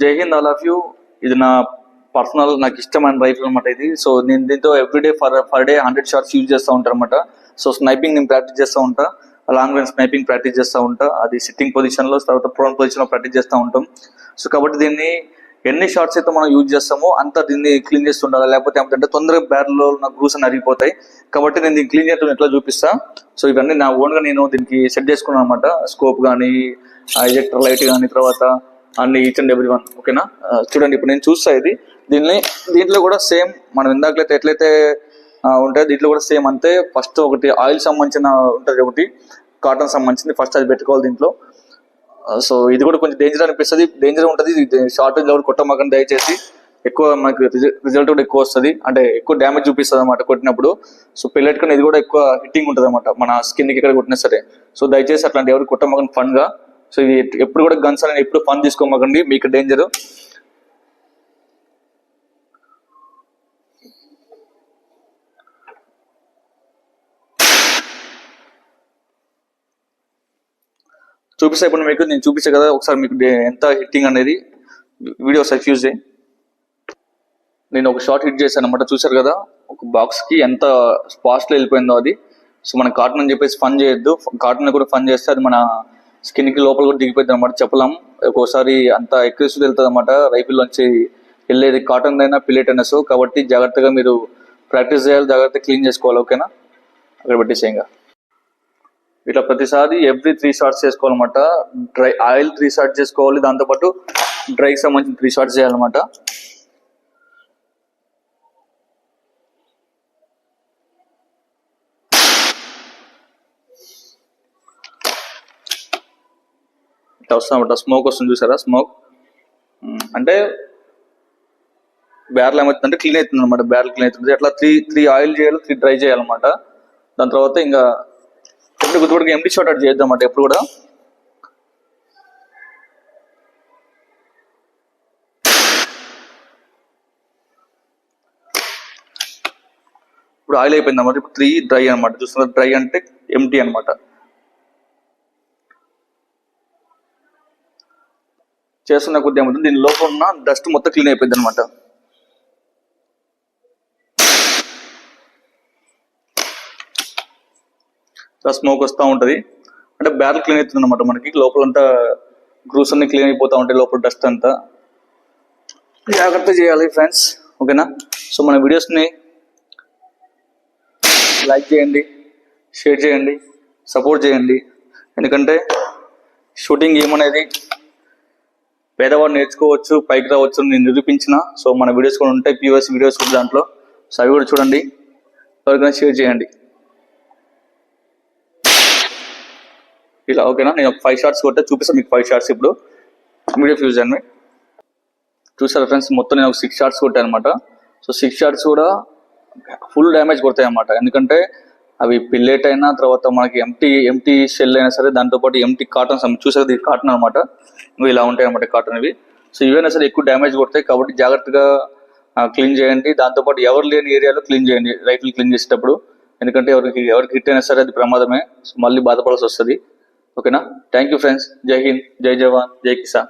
జై Hind all of you ఇది నా పర్సనల్ నాకు ఇష్టమైన రైఫిల్ అనమాట ఇది. సో నేను దీంతో everyday for per day hundred shorts use చేస్తూ ఉంటాను అనమాట సో స్నైపింగ్ నేను ప్రాక్టీస్ చేస్తూ ఉంటా. లాంగ్ రేంజ్ స్నైపింగ్ ప్రాక్టీస్ చేస్తూ ఉంటా. అది సిట్టింగ్ పొజిషన్లో తర్వాత ప్రోన్ పొజిషన్లో ప్రాక్టీస్ చేస్తూ ఉంటాం. సో కాబట్టి దీన్ని ఎన్ని షార్ట్స్ అయితే మనం యూజ్ చేస్తామో అంత దీన్ని క్లీన్ చేస్తుండాలి? లేకపోతే ఏమంటే తొందరగా బ్యారల్లో నా గ్రూస్ అని అరిగిపోతాయి. కాబట్టి నేను దీన్ని క్లీన్ చేయడం ఎట్లా చూపిస్తా? సో ఇవన్నీ నా ఓన్గా నేను దీనికి సెట్ చేసుకున్నాను అనమాట స్కోప్ కానీ ఎజెక్టర్ లైట్ కానీ తర్వాత and each and every one ఓకేనా చూడండి ఇప్పుడు నేను చూస్తా ఇది. దీన్ని దీంట్లో కూడా సేమ్ మనం ఇందాకలైతే ఎట్లయితే ఆ, ఉంటాయి దీంట్లో కూడా సేమ్ అంతే. ఫస్ట్ ఒకటి ఆయిల్ సంబంధించిన ఉంటుంది ఒకటి కాటన్ సంబంధించింది ఫస్ట్ అది పెట్టుకోవాలి దీంట్లో. సో ఇది కూడా కొంచెం డేంజర్ అనిపిస్తుంది. డేంజర్ ఉంటుంది షార్టేజ్ కూడా కొట్టమాకండి దయచేసి. ఎక్కువ మనకి రిజల్ట్ కూడా ఎక్కువ వస్తుంది. అంటే ఎక్కువ డ్యామేజ్ చూపిస్తుంది అనమాట కొట్టినప్పుడు. సో పెల్లెట్ కన్నా ఇది కూడా ఎక్కువ హిట్టింగ్ ఉంటుంది అనమాట మన స్కిన్కి ఎక్కడ కొట్టినా సరే. సో దయచేసి అట్లాంటి ఎవరు కొట్టమాకండి ఫన్గా సో ఇది ఎప్పుడు కూడా గన్స్ అనేది ఎప్పుడు ఫన్ తీసుకోమాకండి. మీకు డేంజర్ చూపిస్తా ఇప్పుడు మీకు నేను చూపించే కదా ఒకసారి మీకు ఎంత హిట్టింగ్ అనేది వీడియో ఒకసారి ఫ్యూజ్ చేయి. నేను ఒక షార్ట్ హిట్ చేశాను అనమాట చూసారు కదా? ఒక బాక్స్కి ఎంత ఫాస్ట్ వెళ్ళిపోయిందో అది. సో మన కాటన్ అని చెప్పేసి ఫన్ చేయొద్దు. కాటన్ కూడా ఫన్ చేస్తే అది మన స్కిన్కి లోపల కూడా దిగిపోయింది అనమాట చెప్పలేం. ఒక్కోసారి అంత ఎక్కువ వెళ్తుంది అనమాట రైఫిల్ నుంచి వెళ్ళేది కాటన్ అయినా పిల్లెట్ అయినా. సో కాబట్టి జాగ్రత్తగా మీరు ప్రాక్టీస్ చేయాలి జాగ్రత్తగా క్లీన్ చేసుకోవాలి ఓకేనా అక్కడ పెట్టేసేయంగా. ఇట్లా ప్రతిసారి ఎవ్రీ త్రీ షార్ట్స్ చేసుకోవాలన్నమాట. డ్రై ఆయిల్ త్రీ షార్ట్ చేసుకోవాలి. దాంతోపాటు డ్రైకి సంబంధించిన త్రీ షార్ట్స్ చేయాలన్నమాట. ఇట్లా వస్తుందన్నమాట స్మోక్ వస్తుంది చూసారా? స్మోక్. అంటే బ్యారల్ ఏమవుతుందంటే క్లీన్ అవుతుంది అనమాట బ్యారెల్ క్లీన్ అవుతుంది. అట్లా త్రీ త్రీ ఆయిల్ చేయాలి త్రీ డ్రై చేయాలన్నమాట. దాని తర్వాత ఇంకా ఎప్పుడు గుర్తుపడికి ఎంటీ షార్ట్ అట్ చేద్దాం అనమాట ఎప్పుడు కూడా. ఇప్పుడు ఆయిల్ అయిపోయింది అన్నమాట. ఇప్పుడు త్రీ డ్రై అన్నమాట. చూస్తున్నారు? డ్రై అంటే ఎంటీ అన్నమాట. చేస్తున్న కొద్ది ఏమవుతుంది? దీని లోపల ఉన్న డస్ట్ మొత్తం క్లీన్ అయిపోయింది అనమాట స్మోక్ వస్తూ ఉంటుంది. అంటే బ్యారల్ క్లీన్ అవుతుంది అనమాట మనకి. లోపలంతా గ్రూస్ అన్ని క్లీన్ అయిపోతూ ఉంటాయి లోపల డస్ట్ అంతా. జాగ్రత్త చేయాలి ఫ్రెండ్స్ ఓకేనా సో మన వీడియోస్ని లైక్ చేయండి షేర్ చేయండి సపోర్ట్ చేయండి. ఎందుకంటే షూటింగ్ ఏమనేది పేదవాడు నేర్చుకోవచ్చు పైకి రావచ్చు నేను నిరూపించిన. సో మన వీడియోస్ కూడా ఉంటాయి ప్యూఎస్ వీడియోస్ కూడా దాంట్లో. సో అవి కూడా చూడండి. ఎవరికైనా షేర్ చేయండి. ఇలా ఓకేనా నేను ఒక ఫైవ్ షార్ట్స్ కొట్టే చూపిస్తాను మీకు ఫైవ్ షార్ట్స్ ఇప్పుడు. వీడియో ఫ్యూజ్ అండి చూసారు ఫ్రెండ్స్ మొత్తం నేను ఒక సిక్స్ షార్ట్స్ కొట్టాను అనమాట సో సిక్స్ షార్ట్స్ కూడా ఫుల్ డ్యామేజ్ కొడతాయి అనమాట ఎందుకంటే అవి పిల్లెట్ అయినా తర్వాత మనకి ఎంటీ ఎంటీ షెల్ అయినా సరే దాంతోపాటు ఎంటీ కాటన్ చూసేది కాటన్ అనమాట ఇవి ఇలా ఉంటాయి అన్నమాట కాటన్ ఇవి. సో ఇవైనా సరే ఎక్కువ డ్యామేజ్ కొడతాయి కాబట్టి జాగ్రత్తగా క్లీన్ చేయండి. దాంతోపాటు ఎవరు లేని ఏరియాలో క్లీన్ చేయండి రైఫిల్ క్లీన్ చేసేటప్పుడు. ఎందుకంటే ఎవరికి ఎవరికి హిట్ అయినా సరే అది ప్రమాదమే. సో మళ్ళీ బాధపడాల్సి వస్తుంది. ఓకేనా? థ్యాంక్ యూ ఫ్రెండ్స్ జై హింద్. జై జవాన్. జై కిసాన్.